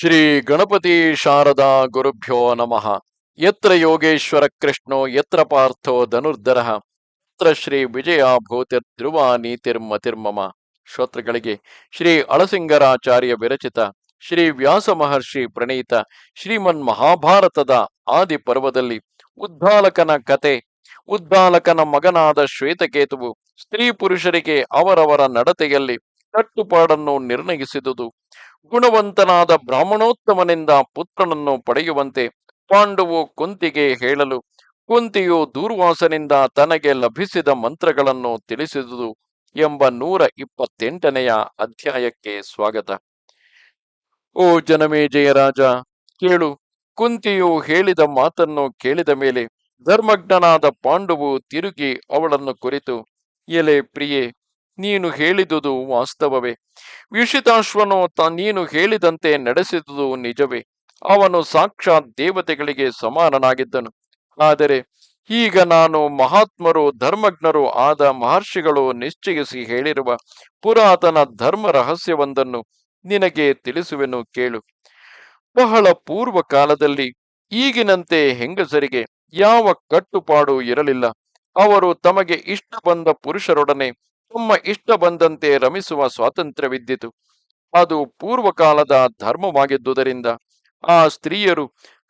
ಶ್ರೀ ಗಣಪತಿ ಶಾರದಾ ಗುರುಭ್ಯೋ ನಮಃ. ಯತ್ರ ಯೋಗೇಶ್ವರ ಕೃಷ್ಣೋ, ಯತ್ರ ಪಾರ್ಥೋ ಧನುರ್ಧರ. ಯತ್ರ ಶ್ರೀ ವಿಜಯ ಭೂತಿರ್ ಧ್ರುವ ನೀತಿರ್ಮತಿರ್ಮಮ ಶ್ರೋತೃಗಳಿಗೆ ಶ್ರೀ ಅಳಸಿಂಗರಾಚಾರ್ಯ ವಿರಚಿತ, ಶ್ರೀ ವ್ಯಾಸ ಮಹರ್ಷಿ ಪ್ರಣೀತ, ಶ್ರೀಮನ್ ಮಹಾಭಾರತದ ಆದಿ ಪರ್ವದಲ್ಲಿ ಉದ್ದಾಲಕನ ಕತೆ ಉದ್ದಾಲಕನ ಮಗನಾದ ಶ್ವೇತಕೇತುವು ಸ್ತ್ರೀ ಪುರುಷರಿಗೆ ಅವರವರ ನಡತೆಯಲ್ಲಿ ಕಟ್ಟುಪಾಡನ್ನು ನಿರ್ಣಯಿಸಿದುದು. ಗುಣವಂತನಾದ ಬ್ರಾಹ್ಮಣೋತ್ತಮನಿಂದ ಪುತ್ರನನ್ನು ಪಡೆಯುವಂತೆ ಪಾಂಡವು ಕುಂತಿಗೆ ಹೇಳಲು, ಕುಂತಿಯು ದೂರ್ವಾಸನಿಂದ ತನಗೆ ಲಭಿಸಿದ ಮಂತ್ರಗಳನ್ನು ತಿಳಿಸಿದುದು ಎಂಬ ನೂರ ಇಪ್ಪತ್ತೆಂಟನೆಯ ಅಧ್ಯಾಯಕ್ಕೆ ಸ್ವಾಗತ. ಓ ಜನಮೇಜಯ ರಾಜ, ಕೇಳು. ಕುಂತಿಯು ಹೇಳಿದ ಮಾತನ್ನು ಕೇಳಿದ ಮೇಲೆ ಧರ್ಮಜ್ಞನಾದ ಪಾಂಡುವು ತಿರುಗಿ ಅವಳನ್ನು ಕುರಿತು, ಎಲೆ ಪ್ರಿಯೆ ನೀನು ಹೇಳಿದುದು ವಾಸ್ತವವೇ. ವಿಷಿತಾಶ್ವನು ತ ನೀನು ಹೇಳಿದಂತೆ ನಡೆಸಿದುದು ನಿಜವೇ. ಅವನು ಸಾಕ್ಷಾತ್ ದೇವತೆಗಳಿಗೆ ಸಮಾನನಾಗಿದ್ದನು. ಆದರೆ ಈಗ ನಾನು ಮಹಾತ್ಮರು, ಧರ್ಮಜ್ಞರು ಆದ ಮಹರ್ಷಿಗಳು ನಿಶ್ಚಯಿಸಿ ಹೇಳಿರುವ ಪುರಾತನ ಧರ್ಮ ರಹಸ್ಯವೊಂದನ್ನು ನಿನಗೆ ತಿಳಿಸುವೆನು ಕೇಳು. ಬಹಳ ಪೂರ್ವ ಕಾಲದಲ್ಲಿ ಈಗಿನಂತೆ ಹೆಂಗಸರಿಗೆ ಯಾವ ಕಟ್ಟುಪಾಡು ಇರಲಿಲ್ಲ. ಅವರು ತಮಗೆ ಇಷ್ಟ ಬಂದ ಪುರುಷರೊಡನೆ ತಮ್ಮ ಇಷ್ಟ ಬಂದಂತೆ ರಮಿಸುವ ಸ್ವಾತಂತ್ರ್ಯವಿದ್ದಿತು. ಅದು ಪೂರ್ವಕಾಲದ ಧರ್ಮವಾಗಿದ್ದುದರಿಂದ ಆ ಸ್ತ್ರೀಯರು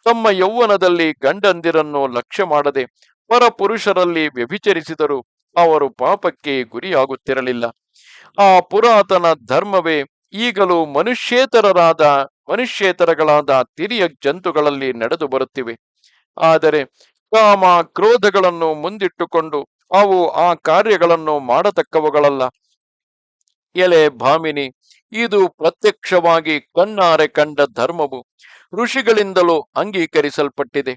ತಮ್ಮ ಯೌವನದಲ್ಲಿ ಗಂಡಂದಿರನ್ನು ಲಕ್ಷ್ಯ ಮಾಡದೆ ಪರಪುರುಷರಲ್ಲಿ ವ್ಯಭಿಚರಿಸಿದರು ಅವರು ಪಾಪಕ್ಕೆ ಗುರಿಯಾಗುತ್ತಿರಲಿಲ್ಲ. ಆ ಪುರಾತನ ಧರ್ಮವೇ ಈಗಲೂ ಮನುಷ್ಯೇತರರಾದ, ಮನುಷ್ಯೇತರಗಳಾದ ತಿರಿಯ ಜಂತುಗಳಲ್ಲಿ ನಡೆದು ಬರುತ್ತಿವೆ ಆದರೆ ಕಾಮ ಕ್ರೋಧಗಳನ್ನು ಮುಂದಿಟ್ಟುಕೊಂಡು ಅವು ಆ ಕಾರ್ಯಗಳನ್ನು ಮಾಡತಕ್ಕವುಗಳಲ್ಲ. ಎಲೆ, ಭಾಮಿನಿ, ಇದು ಪ್ರತ್ಯಕ್ಷವಾಗಿ ಕಣ್ಣಾರೆ ಕಂಡ ಧರ್ಮವು ಋಷಿಗಳಿಂದಲೂ ಅಂಗೀಕರಿಸಲ್ಪಟ್ಟಿದೆ.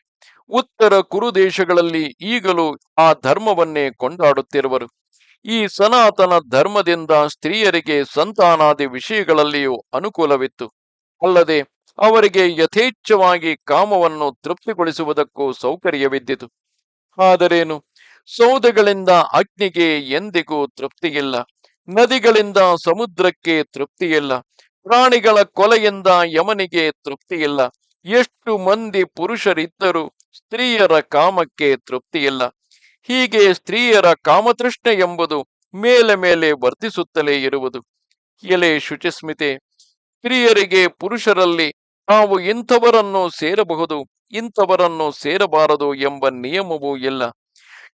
ಉತ್ತರ ಕುರು ದೇಶಗಳಲ್ಲಿ ಈಗಲೂ ಆ ಧರ್ಮವನ್ನೇ ಕೊಂಡಾಡುತ್ತಿರುವರು. ಈ ಸನಾತನ ಧರ್ಮದಿಂದ ಸ್ತ್ರೀಯರಿಗೆ ಸಂತಾನಾದಿ ವಿಷಯಗಳಲ್ಲಿಯೂ ಅನುಕೂಲವಿತ್ತು. ಅಲ್ಲದೆ ಅವರಿಗೆ ಯಥೇಚ್ಛವಾಗಿ ಕಾಮವನ್ನು ತೃಪ್ತಿಗೊಳಿಸುವುದಕ್ಕೂ ಸೌಕರ್ಯವಿದ್ದಿತು. ಆದರೇನು? ಸೌದೆಗಳಿಂದ ಅಗ್ನಿಗೆ ಎಂದಿಗೂ ತೃಪ್ತಿಯಿಲ್ಲ. ನದಿಗಳಿಂದ ಸಮುದ್ರಕ್ಕೆ ತೃಪ್ತಿಯಿಲ್ಲ. ಪ್ರಾಣಿಗಳ ಕೊಲೆಯಿಂದ ಯಮನಿಗೆ ತೃಪ್ತಿಯಿಲ್ಲ. ಎಷ್ಟು ಮಂದಿ ಪುರುಷರಿದ್ದರೂ ಸ್ತ್ರೀಯರ ಕಾಮಕ್ಕೆ ತೃಪ್ತಿಯಿಲ್ಲ. ಹೀಗೆ ಸ್ತ್ರೀಯರ ಕಾಮತೃಷ್ಣೆ ಎಂಬುದು ಮೇಲೆ ಮೇಲೆ ವರ್ತಿಸುತ್ತಲೇ ಇರುವುದು. ಎಲೆ ಶುಚಿಸ್ಮಿತೆ. ಸ್ತ್ರೀಯರಿಗೆ ಪುರುಷರಲ್ಲಿ ನಾವು ಇಂಥವರನ್ನು ಸೇರಬಹುದು, ಇಂಥವರನ್ನು ಸೇರಬಾರದು ಎಂಬ ನಿಯಮವೂ ಇಲ್ಲ.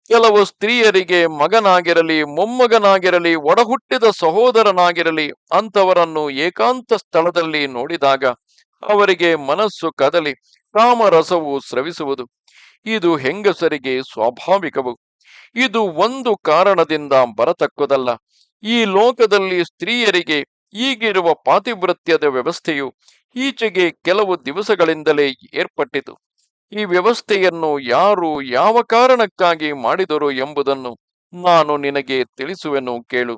ಕೆಲವು ಸ್ತ್ರೀಯರಿಗೆ ಮಗನಾಗಿರಲಿ, ಮೊಮ್ಮಗನಾಗಿರಲಿ, ಒಡಹುಟ್ಟಿದ ಸಹೋದರನಾಗಿರಲಿ ಅಂಥವರನ್ನು ಏಕಾಂತ ಸ್ಥಳದಲ್ಲಿ ನೋಡಿದಾಗ ಅವರಿಗೆ ಮನಸ್ಸು ಕದಲಿ, ಕಾಮರಸವು ಸ್ರವಿಸುವುದು. ಇದು ಹೆಂಗಸರಿಗೆ ಸ್ವಾಭಾವಿಕವು. ಇದು ಒಂದು ಕಾರಣದಿಂದ ಬರತಕ್ಕದಲ್ಲ. ಈ ಲೋಕದಲ್ಲಿ ಸ್ತ್ರೀಯರಿಗೆ ಈಗಿರುವ ಪಾತಿವೃತ್ಯದ ವ್ಯವಸ್ಥೆಯು ಈಚೆಗೆ ಕೆಲವು ದಿವಸಗಳಿಂದಲೇ ಏರ್ಪಟ್ಟಿತು. ಈ ವ್ಯವಸ್ಥೆಯನ್ನು ಯಾರು ಯಾವ ಕಾರಣಕ್ಕಾಗಿ ಮಾಡಿದರು ಎಂಬುದನ್ನು ನಾನು ನಿನಗೆ ತಿಳಿಸುವೆನು ಕೇಳು.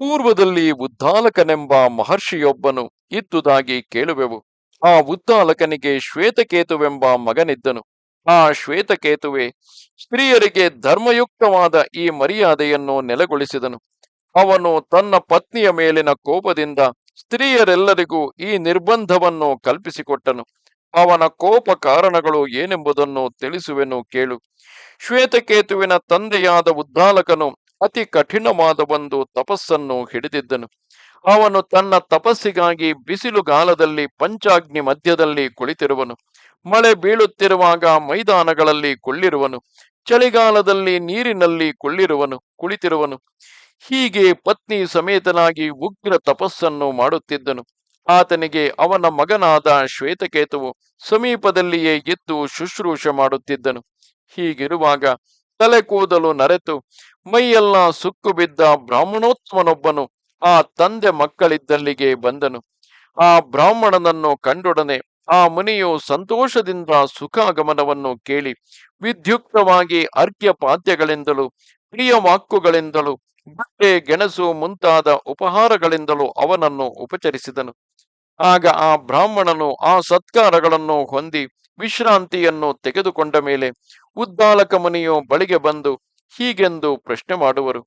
ಪೂರ್ವದಲ್ಲಿ ಉದ್ದಾಲಕನೆಂಬ ಮಹರ್ಷಿಯೊಬ್ಬನು ಇದ್ದುದಾಗಿ ಕೇಳುವೆವು. ಆ ಉದ್ದಾಲಕನಿಗೆ ಶ್ವೇತಕೇತುವೆಂಬ ಮಗನಿದ್ದನು. ಆ ಶ್ವೇತಕೇತುವೆ ಸ್ತ್ರೀಯರಿಗೆ ಧರ್ಮಯುಕ್ತವಾದ ಈ ಮರ್ಯಾದೆಯನ್ನು ನೆಲೆಗೊಳಿಸಿದನು. ಅವನು ತನ್ನ ಪತ್ನಿಯ ಮೇಲಿನ ಕೋಪದಿಂದ ಸ್ತ್ರೀಯರೆಲ್ಲರಿಗೂ ಈ ನಿರ್ಬಂಧವನ್ನು ಕಲ್ಪಿಸಿಕೊಟ್ಟನು. ಅವನ ಕೋಪ ಕಾರಣಗಳು ಏನೆಂಬುದನ್ನು ತಿಳಿಸುವೆನು ಕೇಳು. ಶ್ವೇತಕೇತುವಿನ ತಂದೆಯಾದ ಉದ್ದಾಲಕನು ಅತಿ ಕಠಿಣವಾದ ಒಂದು ತಪಸ್ಸನ್ನು ಹಿಡಿದಿದ್ದನು. ಅವನು ತನ್ನ ತಪಸ್ಸಿಗಾಗಿ ಬಿಸಿಲುಗಾಲದಲ್ಲಿ ಪಂಚಾಗ್ನಿ ಮಧ್ಯದಲ್ಲಿ ಕುಳಿತಿರುವನು. ಮಳೆ ಬೀಳುತ್ತಿರುವಾಗ ಮೈದಾನಗಳಲ್ಲಿ ಕುಳ್ಳಿರುವನು. ಚಳಿಗಾಲದಲ್ಲಿ ನೀರಿನಲ್ಲಿ ಕುಳ್ಳಿರುವನು, ಕುಳಿತಿರುವನು. ಹೀಗೆ ಪತ್ನಿ ಸಮೇತನಾಗಿ ಉಗ್ರ ತಪಸ್ಸನ್ನು ಮಾಡುತ್ತಿದ್ದನು. ಆತನಿಗೆ ಅವನ ಮಗನಾದ ಶ್ವೇತಕೇತುವು ಸಮೀಪದಲ್ಲಿಯೇ ಎದ್ದು ಶುಶ್ರೂಷ ಮಾಡುತ್ತಿದ್ದನು. ಹೀಗಿರುವಾಗ ತಲೆ ಕೂದಲು ನರೆತು ಮೈಯೆಲ್ಲ ಸುಕ್ಕು ಬಿದ್ದ ಬ್ರಾಹ್ಮಣೋತ್ಮನೊಬ್ಬನು ಆ ತಂದೆ ಮಕ್ಕಳಿದ್ದಲ್ಲಿಗೆ ಬಂದನು. ಆ ಬ್ರಾಹ್ಮಣನನ್ನು ಕಂಡೊಡನೆ ಆ ಮುನಿಯು ಸಂತೋಷದಿಂದ ಸುಖಾಗಮನವನ್ನು ಕೇಳಿ ವಿದ್ಯುಕ್ತವಾಗಿ ಅರ್ಘ್ಯ ಪಾದ್ಯಗಳಿಂದಲೂ ಪ್ರಿಯ ವಾಕ್ಕುಗಳಿಂದಲೂ ಬಟ್ಟೆ, ಗೆಣಸು ಮುಂತಾದ ಉಪಹಾರಗಳಿಂದಲೂ ಅವನನ್ನು ಉಪಚರಿಸಿದನು. ಆಗ ಆ ಬ್ರಾಹ್ಮಣನು ಆ ಸತ್ಕಾರಗಳನ್ನು ಹೊಂದಿ ವಿಶ್ರಾಂತಿಯನ್ನು ತೆಗೆದುಕೊಂಡ ಮೇಲೆ ಉದ್ದಾಲಕ ಮುನಿಯು ಬಳಿಗೆ ಬಂದು ಹೀಗೆಂದು ಪ್ರಶ್ನೆ ಮಾಡುವರು.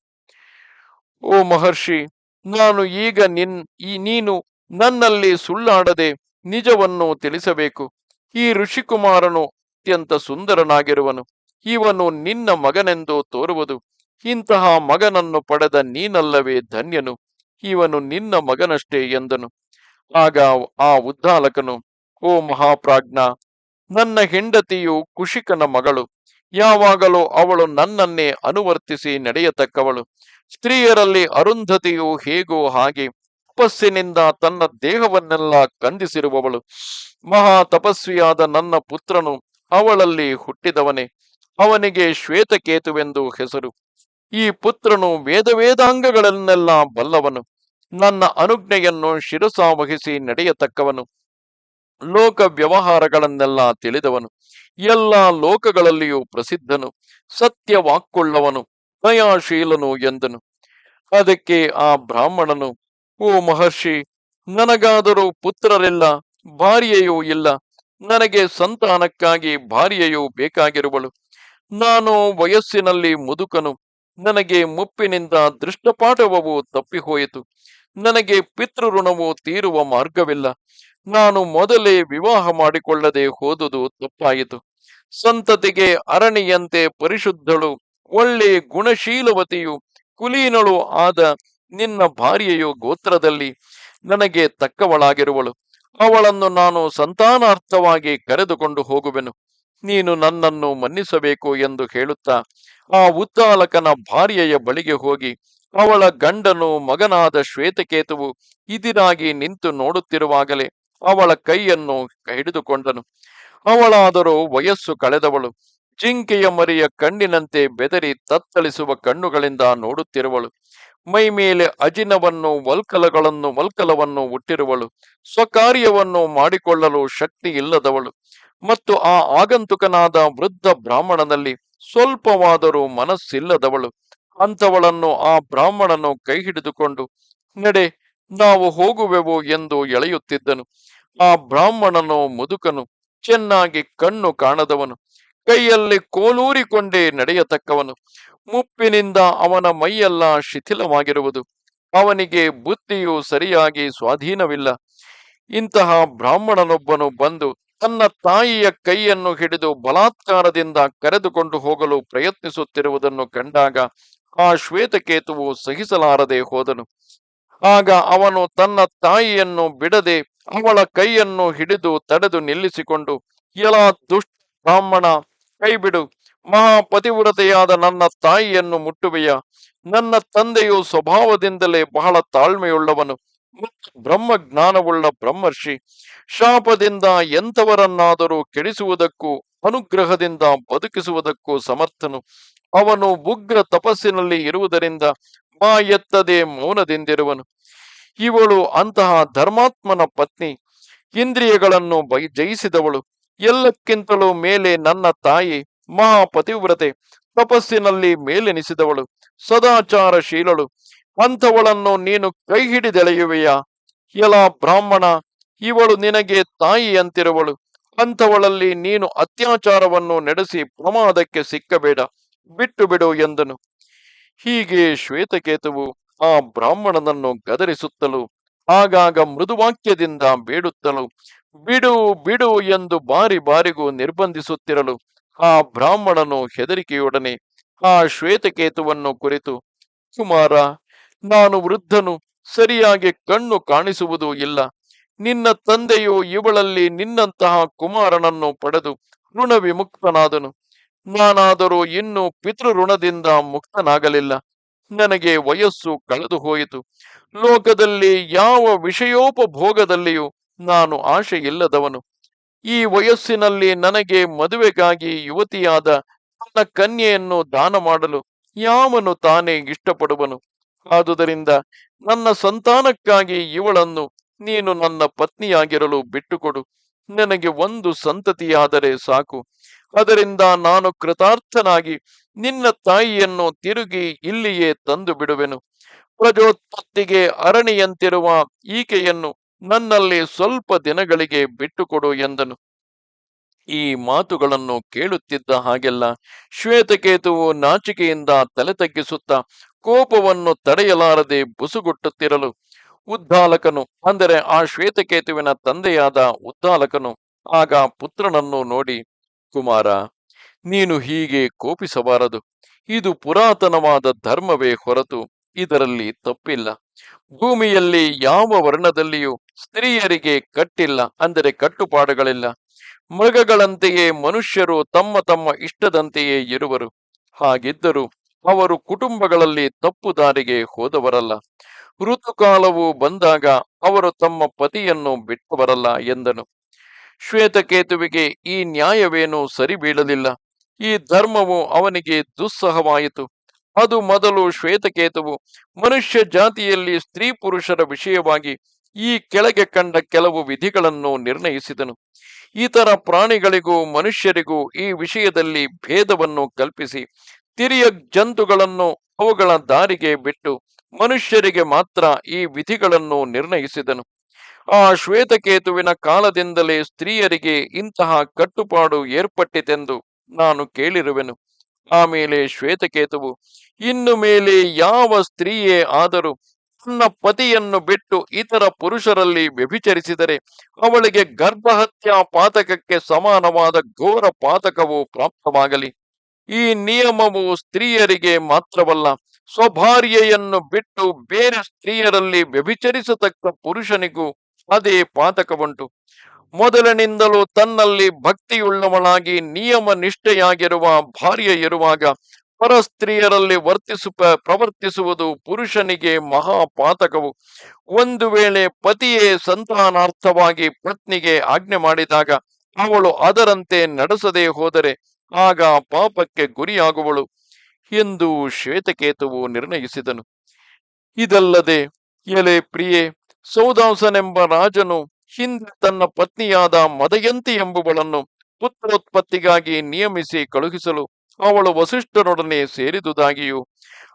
ಓ ಮಹರ್ಷಿ, ನಾನು ಈಗ ನಿನ್, ಈ ನೀನು ನನ್ನಲ್ಲಿ ಸುಳ್ಳಾಡದೆ ನಿಜವನ್ನು ತಿಳಿಸಬೇಕು. ಈ ಋಷಿಕುಮಾರನು ಅತ್ಯಂತ ಸುಂದರನಾಗಿರುವನು. ಇವನು ನಿನ್ನ ಮಗನೆಂದು ತೋರುವುದು. ಇಂತಹ ಮಗನನ್ನು ಪಡೆದ ನೀನಲ್ಲವೇ ಧನ್ಯನು. ಇವನು ನಿನ್ನ ಮಗನಷ್ಟೇ ಎಂದನು. ಆಗ ಆ ಉದ್ದಾಲಕನು, ಓ ಮಹಾಪ್ರಾಜ್ಞ, ನನ್ನ ಹೆಂಡತಿಯು ಕುಶಿಕನ ಮಗಳು. ಯಾವಾಗಲೂ ಅವಳು ನನ್ನನ್ನೇ ಅನುವರ್ತಿಸಿ ನಡೆಯತಕ್ಕವಳು. ಸ್ತ್ರೀಯರಲ್ಲಿ ಅರುಂಧತಿಯು ಹೇಗೋ ಹಾಗೆ ತಪಸ್ಸಿನಿಂದ ತನ್ನ ದೇಹವನ್ನೆಲ್ಲ ಕಂದಿಸಿರುವವಳು. ಮಹಾ ತಪಸ್ವಿಯಾದ ನನ್ನ ಪುತ್ರನು ಅವಳಲ್ಲಿ ಹುಟ್ಟಿದವನೇ. ಅವನಿಗೆ ಶ್ವೇತಕೇತುವೆಂದು ಹೆಸರು. ಈ ಪುತ್ರನು ವೇದ ವೇದಾಂಗಗಳನ್ನೆಲ್ಲ ಬಲ್ಲವನು. ನನ್ನ ಅನುಜ್ಞೆಯನ್ನು ಶಿರಸಾವಹಿಸಿ ನಡೆಯತಕ್ಕವನು. ಲೋಕ ವ್ಯವಹಾರಗಳನ್ನೆಲ್ಲ ತಿಳಿದವನು. ಎಲ್ಲ ಲೋಕಗಳಲ್ಲಿಯೂ ಪ್ರಸಿದ್ಧನು. ಸತ್ಯವಾಕ್ಕೊಳ್ಳವನು ದಯಾಶೀಲನು ಎಂದನು. ಅದಕ್ಕೆ ಆ ಬ್ರಾಹ್ಮಣನು, ಓ ಮಹರ್ಷಿ, ನನಗಾದರೂ ಪುತ್ರರಿಲ್ಲ, ಭಾರ್ಯೆಯೂ ಇಲ್ಲ. ನನಗೆ ಸಂತಾನಕ್ಕಾಗಿ ಭಾರ್ಯೆಯೂ ಬೇಕಾಗಿರುವಳು. ನಾನು ವಯಸ್ಸಿನಲ್ಲಿ ಮುದುಕನು. ನನಗೆ ಮುಪ್ಪಿನಿಂದ ದೃಷ್ಟಪಾಠವವು ತಪ್ಪಿಹೋಯಿತು. ನನಗೆ ಪಿತೃಋಣವು ತೀರುವ ಮಾರ್ಗವಿಲ್ಲ. ನಾನು ಮೊದಲೇ ವಿವಾಹ ಮಾಡಿಕೊಳ್ಳದೆ ಹೋದುದು ತಪ್ಪಾಯಿತು. ಸಂತತಿಗೆ ಅರಣಿಯಂತೆ ಪರಿಶುದ್ಧಳು, ಒಳ್ಳೆ ಗುಣಶೀಲವತಿಯು ಕುಲೀನಳು ಆದ ನಿನ್ನ ಭಾರ್ಯೆಯು ಗೋತ್ರದಲ್ಲಿ ನನಗೆ ತಕ್ಕವಳಾಗಿರುವಳು. ಅವಳನ್ನು ನಾನು ಸಂತಾನಾರ್ಥವಾಗಿ ಕರೆದುಕೊಂಡು ಹೋಗುವೆನು. ನೀನು ನನ್ನನ್ನು ಮನ್ನಿಸಬೇಕು ಎಂದು ಹೇಳುತ್ತಾ, ಆ ಉದ್ದಾಲಕನ ಭಾರ್ಯೆಯ ಬಳಿಗೆ ಹೋಗಿ ಅವಳ ಗಂಡನು ಮಗನಾದ ಶ್ವೇತಕೇತುವು ಇದಿರಾಗಿ ನಿಂತು ನೋಡುತ್ತಿರುವಾಗಲೇ ಅವಳ ಕೈಯನ್ನು ಹಿಡಿದುಕೊಂಡನು. ಅವಳಾದರೂ ವಯಸ್ಸು ಕಳೆದವಳು. ಜಿಂಕೆಯ ಮರಿಯ ಕಣ್ಣಿನಂತೆ ಬೆದರಿ ತತ್ತಳಿಸುವ ಕಣ್ಣುಗಳಿಂದ ನೋಡುತ್ತಿರುವಳು. ಮೈ ಮೇಲೆ ಅಜಿನವನ್ನು, ವಲ್ಕಲಗಳನ್ನು, ವಲ್ಕಲವನ್ನು ಹುಟ್ಟಿರುವಳು ಸ್ವಕಾರ್ಯವನ್ನು ಮಾಡಿಕೊಳ್ಳಲು ಶಕ್ತಿ ಇಲ್ಲದವಳು. ಮತ್ತು ಆ ಆಗಂತುಕನಾದ ವೃದ್ಧ ಬ್ರಾಹ್ಮಣನಲ್ಲಿ ಸ್ವಲ್ಪವಾದರೂ ಮನಸ್ಸಿಲ್ಲದವಳು. ಅಂಥವಳನ್ನು ಆ ಬ್ರಾಹ್ಮಣನು ಕೈ ಹಿಡಿದುಕೊಂಡು ನಡೆ, ನಾವು ಹೋಗುವೆವು ಎಂದು ಎಳೆಯುತ್ತಿದ್ದನು. ಆ ಬ್ರಾಹ್ಮಣನು ಮುದುಕನು, ಚೆನ್ನಾಗಿ ಕಣ್ಣು ಕಾಣದವನು. ಕೈಯಲ್ಲಿ ಕೋಲೂರಿಕೊಂಡೇ ನಡೆಯತಕ್ಕವನು. ಮುಪ್ಪಿನಿಂದ ಅವನ ಮೈಯೆಲ್ಲ ಶಿಥಿಲವಾಗಿರುವುದು. ಅವನಿಗೆ ಬುದ್ಧಿಯು ಸರಿಯಾಗಿ ಸ್ವಾಧೀನವಿಲ್ಲ. ಇಂತಹ ಬ್ರಾಹ್ಮಣನೊಬ್ಬನು ಬಂದು ತನ್ನ ತಾಯಿಯ ಕೈಯನ್ನು ಹಿಡಿದು ಬಲಾತ್ಕಾರದಿಂದ ಕರೆದುಕೊಂಡು ಹೋಗಲು ಪ್ರಯತ್ನಿಸುತ್ತಿರುವುದನ್ನು ಕಂಡಾಗ ಆ ಶ್ವೇತಕೇತುವು ಸಹಿಸಲಾರದೆ ಹೋದನು. ಆಗ ಅವನು ತನ್ನ ತಾಯಿಯನ್ನು ಬಿಡದೆ ಅವಳ ಕೈಯನ್ನು ಹಿಡಿದು ತಡೆದು ನಿಲ್ಲಿಸಿಕೊಂಡು ಎಲ ದುಷ್ಟ ಬ್ರಾಹ್ಮಣ, ಕೈಬಿಡು. ಮಹಾಪತಿವ್ರತೆಯಾದ ನನ್ನ ತಾಯಿಯನ್ನು ಮುಟ್ಟುವೆಯ? ನನ್ನ ತಂದೆಯು ಸ್ವಭಾವದಿಂದಲೇ ಬಹಳ ತಾಳ್ಮೆಯುಳ್ಳವನು ಬ್ರಹ್ಮಜ್ಞಾನವುಳ್ಳ ಬ್ರಹ್ಮರ್ಷಿ. ಶಾಪದಿಂದ ಎಂಥವರನ್ನಾದರೂ ಕೆಡಿಸುವುದಕ್ಕೂ, ಅನುಗ್ರಹದಿಂದ ಬದುಕಿಸುವುದಕ್ಕೂ ಸಮರ್ಥನು. ಅವನು ಉಗ್ರ ತಪಸ್ಸಿನಲ್ಲಿ ಇರುವುದರಿಂದ ಮಾ ಎತ್ತದೆ ಮೌನದಿಂದಿರುವನು. ಇವಳು ಅಂತಹ ಧರ್ಮಾತ್ಮನ ಪತ್ನಿ, ಇಂದ್ರಿಯಗಳನ್ನು ಬೈ ಜಯಿಸಿದವಳು. ಎಲ್ಲಕ್ಕಿಂತಲೂ ಮೇಲೆ ನನ್ನ ತಾಯಿ ಮಹಾಪತಿವ್ರತೆ, ತಪಸ್ಸಿನಲ್ಲಿ ಮೇಲೆನಿಸಿದವಳು, ಸದಾಚಾರಶೀಲಳು. ಅಂಥವಳನ್ನು ನೀನು ಕೈ ಹಿಡಿದೆಳೆಯುವೆಯಾ ಎಲ ಬ್ರಾಹ್ಮಣ, ಇವಳು ನಿನಗೆ ತಾಯಿಯಂತಿರುವಳು. ಅಂಥವಳಲ್ಲಿ ನೀನು ಅತ್ಯಾಚಾರವನ್ನು ನಡೆಸಿ ಪ್ರಮಾದಕ್ಕೆ ಸಿಕ್ಕಬೇಡ. ಬಿಟ್ಟು ಬಿಡು ಎಂದನು. ಹೀಗೆ ಶ್ವೇತಕೇತುವು ಆ ಬ್ರಾಹ್ಮಣನನ್ನು ಗದರಿಸುತ್ತಲು, ಆಗಾಗ ಮೃದುವಾಕ್ಯದಿಂದ ಬೇಡುತ್ತಲು, ಬಿಡು ಬಿಡು ಎಂದು ಬಾರಿ ಬಾರಿಗೂ ನಿರ್ಬಂಧಿಸುತ್ತಿರಲು ಆ ಬ್ರಾಹ್ಮಣನು ಹೆದರಿಕೆಯೊಡನೆ ಆ ಶ್ವೇತಕೇತುವನ್ನು ಕುರಿತು, ಕುಮಾರ, ನಾನು ವೃದ್ಧನು, ಸರಿಯಾಗಿ ಕಣ್ಣು ಕಾಣಿಸುವುದೂ ಇಲ್ಲ. ನಿನ್ನ ತಂದೆಯು ಇವಳಲ್ಲಿ ನಿನ್ನಂತಹ ಕುಮಾರನನ್ನು ಪಡೆದು ಋಣ ವಿಮುಕ್ತನಾದನು ನಾನಾದರೂ ಇನ್ನೂ ಪಿತೃಋಣದಿಂದ ಮುಕ್ತನಾಗಲಿಲ್ಲ. ನನಗೆ ವಯಸ್ಸು ಕಳೆದು ಹೋಯಿತು. ಲೋಕದಲ್ಲಿ ಯಾವ ವಿಷಯೋಪಭೋಗದಲ್ಲಿಯೂ ನಾನು ಆಶೆಯಿಲ್ಲದವನು. ಈ ವಯಸ್ಸಿನಲ್ಲಿ ನನಗೆ ಮದುವೆಗಾಗಿ ಯುವತಿಯಾದ ನನ್ನ ಕನ್ಯೆಯನ್ನು ದಾನ ಮಾಡಲು ಯಾವನು ತಾನೇ ಇಷ್ಟಪಡುವನು? ಆದುದರಿಂದ ನನ್ನ ಸಂತಾನಕ್ಕಾಗಿ ಇವಳನ್ನು ನೀನು ನನ್ನ ಪತ್ನಿಯಾಗಿರಲು ಬಿಟ್ಟುಕೊಡು. ನನಗೆ ಒಂದು ಸಂತತಿಯಾದರೆ ಸಾಕು. ಅದರಿಂದ ನಾನು ಕೃತಾರ್ಥನಾಗಿ ನಿನ್ನ ತಾಯಿಯನ್ನು ತಿರುಗಿ ಇಲ್ಲಿಯೇ ತಂದು ಬಿಡುವೆನು. ಪ್ರಜೋತ್ಪತ್ತಿಗೆ ಅರಣಿಯಂತಿರುವ ಈಕೆಯನ್ನು ನನ್ನಲ್ಲಿ ಸ್ವಲ್ಪ ದಿನಗಳಿಗೆ ಬಿಟ್ಟುಕೊಡು ಎಂದನು. ಈ ಮಾತುಗಳನ್ನು ಕೇಳುತ್ತಿದ್ದ ಹಾಗೆಲ್ಲ ಶ್ವೇತಕೇತುವು ನಾಚಿಕೆಯಿಂದ ತಲೆ ತಗ್ಗಿಸುತ್ತಾ ಕೋಪವನ್ನು ತಡೆಯಲಾರದೆ ಬುಸುಗುಟ್ಟುತ್ತಿರಲು ಉದ್ದಾಲಕನು, ಅಂದರೆ ಆ ಶ್ವೇತಕೇತುವಿನ ತಂದೆಯಾದ ಉದ್ದಾಲಕನು, ಆಗ ಪುತ್ರನನ್ನು ನೋಡಿ ಕುಮಾರ, ನೀನು ಹೀಗೆ ಕೋಪಿಸಬಾರದು. ಇದು ಪುರಾತನವಾದ ಧರ್ಮವೇ ಹೊರತು ಇದರಲ್ಲಿ ತಪ್ಪಿಲ್ಲ. ಭೂಮಿಯಲ್ಲಿ ಯಾವ ವರ್ಣದಲ್ಲಿಯೂ ಸ್ತ್ರೀಯರಿಗೆ ಕಟ್ಟಿಲ್ಲ ಅಂದರೆ ಕಟ್ಟುಪಾಡುಗಳಿಲ್ಲ. ಮೃಗಗಳಂತೆಯೇ ಮನುಷ್ಯರು ತಮ್ಮ ತಮ್ಮ ಇಷ್ಟದಂತೆಯೇ ಇರುವರು. ಹಾಗಿದ್ದರೂ ಅವರು ಕುಟುಂಬಗಳಲ್ಲಿ ತಪ್ಪು ದಾರಿಗೆ ಹೋದವರಲ್ಲ. ಋತುಕಾಲವು ಬಂದಾಗ ಅವರು ತಮ್ಮ ಪತಿಯನ್ನು ಬಿಟ್ಟವರಲ್ಲ ಎಂದನು. ಶ್ವೇತಕೇತುವಿಗೆ ಈ ನ್ಯಾಯವೇನೂ ಸರಿ ಬೀಳಲಿಲ್ಲ ಈ ಧರ್ಮವು ಅವನಿಗೆ ದುಸ್ಸಹವಾಯಿತು. ಅದು ಮೊದಲು ಶ್ವೇತಕೇತುವು ಮನುಷ್ಯ ಜಾತಿಯಲ್ಲಿ ಸ್ತ್ರೀ ಪುರುಷರ ವಿಷಯವಾಗಿ ಈ ಕೆಳಗೆ ಕಂಡ ಕೆಲವು ವಿಧಿಗಳನ್ನು ನಿರ್ಣಯಿಸಿದನು. ಇತರ ಪ್ರಾಣಿಗಳಿಗೂ ಮನುಷ್ಯರಿಗೂ ಈ ವಿಷಯದಲ್ಲಿ ಭೇದವನ್ನು ಕಲ್ಪಿಸಿ ತಿರಿಯ ಜಂತುಗಳನ್ನು ಅವುಗಳ ದಾರಿಗೆ ಬಿಟ್ಟು ಮನುಷ್ಯರಿಗೆ ಮಾತ್ರ ಈ ವಿಧಿಗಳನ್ನು ನಿರ್ಣಯಿಸಿದನು. ಆ ಶ್ವೇತಕೇತುವಿನ ಕಾಲದಿಂದಲೇ ಸ್ತ್ರೀಯರಿಗೆ ಇಂತಹ ಕಟ್ಟುಪಾಡು ಏರ್ಪಟ್ಟಿತೆಂದು ನಾನು ಕೇಳಿರುವೆನು. ಆಮೇಲೆ ಶ್ವೇತಕೇತುವು, ಇನ್ನು ಮೇಲೆ ಯಾವ ಸ್ತ್ರೀಯೇ ಆದರೂ ತನ್ನ ಪತಿಯನ್ನು ಬಿಟ್ಟು ಇತರ ಪುರುಷರಲ್ಲಿ ವ್ಯಭಿಚರಿಸಿದರೆ ಅವಳಿಗೆ ಗರ್ಭಹತ್ಯಾ ಪಾತಕಕ್ಕೆ ಸಮಾನವಾದ ಘೋರ ಪಾತಕವು ಪ್ರಾಪ್ತವಾಗಲಿ. ಈ ನಿಯಮವು ಸ್ತ್ರೀಯರಿಗೆ ಮಾತ್ರವಲ್ಲ, ಸ್ವಭಾರ್ಯೆಯನ್ನು ಬಿಟ್ಟು ಬೇರೆ ಸ್ತ್ರೀಯರಲ್ಲಿ ವ್ಯಭಿಚರಿಸತಕ್ಕ ಪುರುಷನಿಗೂ ಅದೇ ಪಾತಕವುಂಟು. ಮೊದಲಿನಿಂದಲೂ ತನ್ನಲ್ಲಿ ಭಕ್ತಿಯುಳ್ಳವನಾಗಿ ನಿಯಮ ನಿಷ್ಠೆಯಾಗಿರುವ ಭಾರ್ಯ ಇರುವಾಗ ಪರಸ್ತ್ರೀಯರಲ್ಲಿ ವರ್ತಿಸು ಪ್ರವರ್ತಿಸುವುದು ಪುರುಷನಿಗೆ ಮಹಾಪಾತಕವು. ಒಂದು ವೇಳೆ ಪತಿಯೇ ಸಂತಾನಾರ್ಥವಾಗಿ ಪತ್ನಿಗೆ ಆಜ್ಞೆ ಮಾಡಿದಾಗ ಅವಳು ಅದರಂತೆ ನಡೆಸದೆ ಹೋದರೆ ಆಗ ಪಾಪಕ್ಕೆ ಗುರಿಯಾಗುವಳು ಎಂದು ಶ್ವೇತಕೇತುವು ನಿರ್ಣಯಿಸಿದನು. ಇದಲ್ಲದೆ, ಎಲೆ ಪ್ರಿಯೆ ಸೌದಾಸನೆಂಬ ರಾಜನು ಹಿಂದೆ ತನ್ನ ಪತ್ನಿಯಾದ ಮದಯಂತಿ ಎಂಬುವಳನ್ನು ಪುತ್ರೋತ್ಪತ್ತಿಗಾಗಿ ನಿಯಮಿಸಿ ಕಳುಹಿಸಲು ಅವಳು ವಸಿಷ್ಠರೊಡನೆ ಸೇರಿದುದಾಗಿಯೂ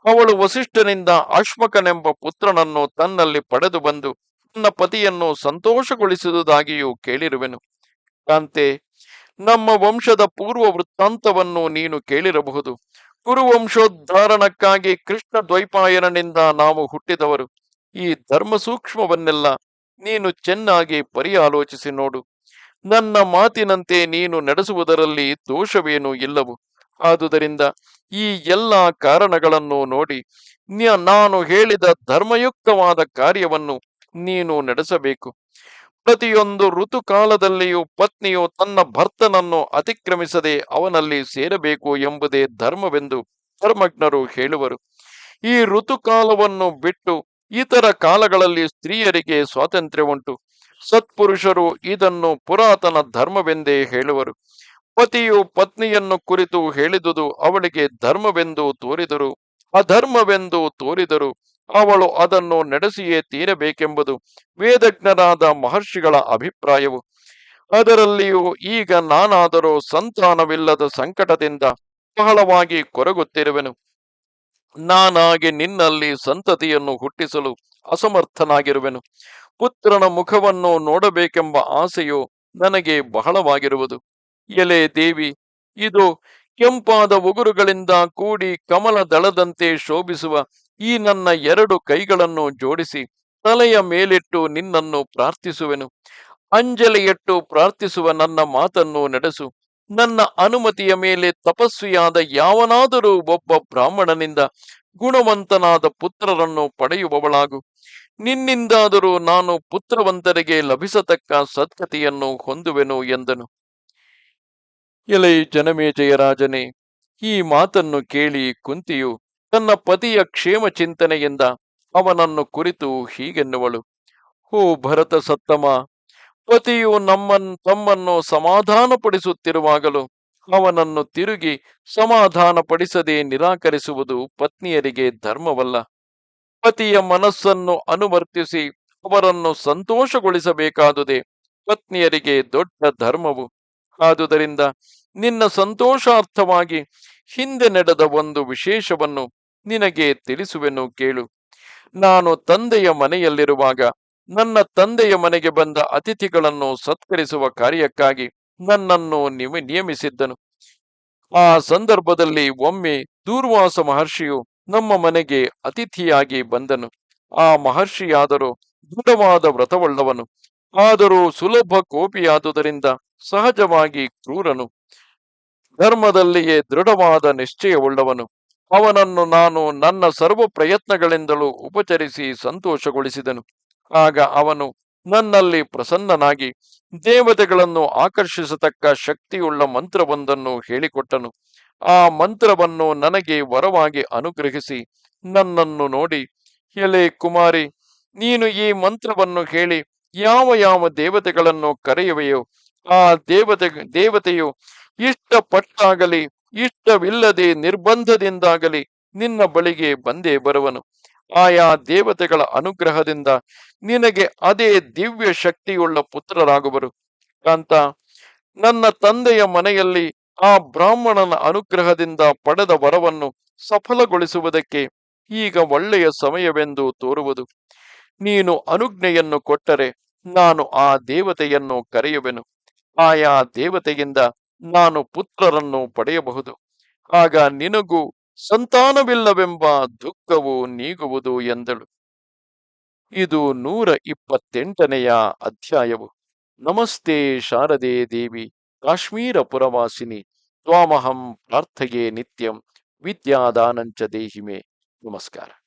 ಅವಳು ವಸಿಷ್ಠನಿಂದ ಅಶ್ಮಕನೆಂಬ ಪುತ್ರನನ್ನು ತನ್ನಲ್ಲಿ ಪಡೆದು ಬಂದು ತನ್ನ ಪತಿಯನ್ನು ಸಂತೋಷಗೊಳಿಸಿದುದಾಗಿಯೂ ಕೇಳಿರುವೆನು. ಕಾಂತೆ ನಮ್ಮ ವಂಶದ ಪೂರ್ವ ವೃತ್ತಾಂತವನ್ನು ನೀನು ಕೇಳಿರಬಹುದು. ಕುರುವಂಶೋದ್ಧಾರಣಕ್ಕಾಗಿ ಕೃಷ್ಣ ದ್ವೈಪಾಯನನಿಂದ ನಾವು ಹುಟ್ಟಿದವರು. ಈ ಧರ್ಮ ಸೂಕ್ಷ್ಮವನ್ನೆಲ್ಲ ನೀನು ಚೆನ್ನಾಗಿ ಪರಿಯಾಲೋಚಿಸಿ ನೋಡು. ನನ್ನ ಮಾತಿನಂತೆ ನೀನು ನಡೆಸುವುದರಲ್ಲಿ ದೋಷವೇನೂ ಇಲ್ಲವು. ಆದುದರಿಂದ ಈ ಎಲ್ಲ ಕಾರಣಗಳನ್ನು ನೋಡಿ ನಾನು ಹೇಳಿದ ಧರ್ಮಯುಕ್ತವಾದ ಕಾರ್ಯವನ್ನು ನೀನು ನಡೆಸಬೇಕು. ಪ್ರತಿಯೊಂದು ಋತುಕಾಲದಲ್ಲಿಯೂ ಪತ್ನಿಯು ತನ್ನ ಭರ್ತನನ್ನು ಅತಿಕ್ರಮಿಸದೆ ಅವನಲ್ಲಿ ಸೇರಬೇಕು ಎಂಬುದೇ ಧರ್ಮವೆಂದು ಧರ್ಮಜ್ಞರು ಹೇಳುವರು. ಈ ಋತುಕಾಲವನ್ನು ಬಿಟ್ಟು ಇತರ ಕಾಲಗಳಲ್ಲಿ ಸ್ತ್ರೀಯರಿಗೆ ಸ್ವಾತಂತ್ರ್ಯ ಉಂಟು ಸತ್ಪುರುಷರು ಇದನ್ನು ಪುರಾತನ ಧರ್ಮವೆಂದೇ ಹೇಳುವರು. ಪತಿಯು ಪತ್ನಿಯನ್ನು ಕುರಿತು ಹೇಳಿದುದು ಅವಳಿಗೆ ಧರ್ಮವೆಂದು ತೋರಿದರು. ಅಧರ್ಮವೆಂದು ತೋರಿದರು. ಅವಳು ಅದನ್ನು ನಡೆಸಿಯೇ ತೀರಬೇಕೆಂಬುದು ವೇದಜ್ಞರಾದ ಮಹರ್ಷಿಗಳ ಅಭಿಪ್ರಾಯವು. ಅದರಲ್ಲಿಯೂ ಈಗ ನಾನಾದರೂ ಸಂತಾನವಿಲ್ಲದ ಸಂಕಟದಿಂದ ಬಹಳವಾಗಿ ಕೊರಗುತ್ತಿರುವೆನು. ನಾನಾಗಿ ನಿನ್ನಲ್ಲಿ ಸಂತತಿಯನ್ನು ಹುಟ್ಟಿಸಲು ಅಸಮರ್ಥನಾಗಿರುವೆನು. ಪುತ್ರನ ಮುಖವನ್ನು ನೋಡಬೇಕೆಂಬ ಆಸೆಯು ನನಗೆ ಬಹಳವಾಗಿರುವುದು. ಎಲೆ ದೇವಿ, ಇದು ಕೆಂಪಾದ ಉಗುರುಗಳಿಂದ ಕೂಡಿ ಕಮಲ ದಳದಂತೆ ಶೋಭಿಸುವ ಈ ನನ್ನ ಎರಡು ಕೈಗಳನ್ನು ಜೋಡಿಸಿ ತಲೆಯ ಮೇಲಿಟ್ಟು ನಿನ್ನನ್ನು ಪ್ರಾರ್ಥಿಸುವೆನು. ಅಂಜಲಿಯಿಟ್ಟು ಪ್ರಾರ್ಥಿಸುವ ನನ್ನ ಮಾತನ್ನು ನಡೆಸು. ನನ್ನ ಅನುಮತಿಯ ಮೇಲೆ ತಪಸ್ವಿಯಾದ ಯಾವನಾದರೂ ಒಬ್ಬ ಬ್ರಾಹ್ಮಣನಿಂದ ಗುಣವಂತನಾದ ಪುತ್ರರನ್ನು ಪಡೆಯುವವಳಾಗು. ನಿನ್ನಿಂದಾದರೂ ನಾನು ಪುತ್ರವಂತರಿಗೆ ಲಭಿಸತಕ್ಕ ಸದ್ಗತಿಯನ್ನು ಹೊಂದುವೆನು ಎಂದನು. ಎಲೈ ಜನಮೇಜಯರಾಜನೇ ಈ ಮಾತನ್ನು ಕೇಳಿ ಕುಂತಿಯು ತನ್ನ ಪತಿಯ ಕ್ಷೇಮ ಚಿಂತನೆಯಿಂದ ಅವನನ್ನು ಕುರಿತು ಹೀಗೆನ್ನುವಳು. ಓ ಭರತ ಸತ್ತಮ ಪತಿಯು ನಮ್ಮನ್, ತಮ್ಮನ್ನು ಸಮಾಧಾನಪಡಿಸುತ್ತಿರುವಾಗಲೂ ಅವನನ್ನು ತಿರುಗಿ ಸಮಾಧಾನಪಡಿಸದೆ ನಿರಾಕರಿಸುವುದು ಪತ್ನಿಯರಿಗೆ ಧರ್ಮವಲ್ಲ. ಪತಿಯ ಮನಸ್ಸನ್ನು ಅನುವರ್ತಿಸಿ ಅವರನ್ನು ಸಂತೋಷಗೊಳಿಸಬೇಕಾದುದೇ ಪತ್ನಿಯರಿಗೆ ದೊಡ್ಡ ಧರ್ಮವು. ಆದುದರಿಂದ ನಿನ್ನ ಸಂತೋಷಾರ್ಥವಾಗಿ ಹಿಂದೆ ನಡೆದ ಒಂದು ವಿಶೇಷವನ್ನು ನಿನಗೆ ತಿಳಿಸುವೆನು ಕೇಳು. ನಾನು ತಂದೆಯ ಮನೆಯಲ್ಲಿರುವಾಗ ನನ್ನ ತಂದೆಯ ಮನೆಗೆ ಬಂದ ಅತಿಥಿಗಳನ್ನು ಸತ್ಕರಿಸುವ ಕಾರ್ಯಕ್ಕಾಗಿ ನನ್ನನ್ನು ನಿಮ ನಿಯಮಿಸಿದ್ದನು. ಆ ಸಂದರ್ಭದಲ್ಲಿ ಒಮ್ಮೆ ದೂರ್ವಾಸ ಮಹರ್ಷಿಯು ನಮ್ಮ ಮನೆಗೆ ಅತಿಥಿಯಾಗಿ ಬಂದನು. ಆ ಮಹರ್ಷಿಯಾದರೂ ದೃಢವಾದ ವ್ರತವುಳ್ಳವನು. ಆದರೂ ಸುಲಭ ಕೋಪಿಯಾದುದರಿಂದ ಸಹಜವಾಗಿ ಕ್ರೂರನು. ಧರ್ಮದಲ್ಲಿಯೇ ದೃಢವಾದ ನಿಶ್ಚಯವುಳ್ಳವನು. ಅವನನ್ನು ನಾನು ನನ್ನ ಸರ್ವ ಪ್ರಯತ್ನಗಳಿಂದಲೂ ಉಪಚರಿಸಿ ಸಂತೋಷಗೊಳಿಸಿದನು. ಆಗ ಅವನು ನನ್ನಲ್ಲಿ ಪ್ರಸನ್ನನಾಗಿ ದೇವತೆಗಳನ್ನು ಆಕರ್ಷಿಸತಕ್ಕ ಶಕ್ತಿಯುಳ್ಳ ಮಂತ್ರವೊಂದನ್ನು ಹೇಳಿಕೊಟ್ಟನು. ಆ ಮಂತ್ರವನ್ನು ನನಗೆ ವರವಾಗಿ ಅನುಗ್ರಹಿಸಿ ನನ್ನನ್ನು ನೋಡಿ, ಎಲೆ ಕುಮಾರಿ, ನೀನು ಈ ಮಂತ್ರವನ್ನು ಹೇಳಿ ಯಾವ ಯಾವ ದೇವತೆಗಳನ್ನು ಕರೆಯುವೆಯೋ ಆ ದೇವತೆ, ದೇವತೆಯು ಇಷ್ಟಪಟ್ಟಾಗಲಿ, ಇಷ್ಟವಿಲ್ಲದೆ ನಿರ್ಬಂಧದಿಂದಾಗಲಿ ನಿನ್ನ ಬಳಿಗೆ ಬಂದೇ ಬರುವನು. ಆಯಾ ದೇವತೆಗಳ ಅನುಗ್ರಹದಿಂದ ನಿನಗೆ ಅದೇ ದಿವ್ಯ ಶಕ್ತಿಯುಳ್ಳ ಪುತ್ರರಾಗುವರು. ಕಾಂತ, ನನ್ನ ತಂದೆಯ ಮನೆಯಲ್ಲಿ ಆ ಬ್ರಾಹ್ಮಣನ ಅನುಗ್ರಹದಿಂದ ಪಡೆದ ವರವನ್ನು ಸಫಲಗೊಳಿಸುವುದಕ್ಕೆ ಈಗ ಒಳ್ಳೆಯ ಸಮಯವೆಂದು ತೋರುವುದು. ನೀನು ಅನುಜ್ಞೆಯನ್ನು ಕೊಟ್ಟರೆ ನಾನು ಆ ದೇವತೆಯನ್ನು ಕರೆಯುವೆನು. ಆಯಾ ದೇವತೆಯಿಂದ ನಾನು ಪುತ್ರರನ್ನು ಪಡೆಯಬಹುದು. ಆಗ ನಿನಗೂ ಸಂತಾನವಿಲ್ಲವೆಂಬ ದುಃಖವು ನೀಗುವುದು ಎಂದಳು. ಇದು ನೂರ ಇಪ್ಪತ್ತೆಂಟನೆಯ ಅಧ್ಯಾಯವು. ನಮಸ್ತೆ ಶಾರದೆ ದೇವಿ, ಕಾಶ್ಮೀರ ಪುರವಾಸಿನಿ, ತ್ವಾಮಹಂ ಪ್ರಾರ್ಥಗೆ ನಿತ್ಯಂ, ವಿದ್ಯಾದಾನಂಚ ದೇಹಿಮೆ. ನಮಸ್ಕಾರ.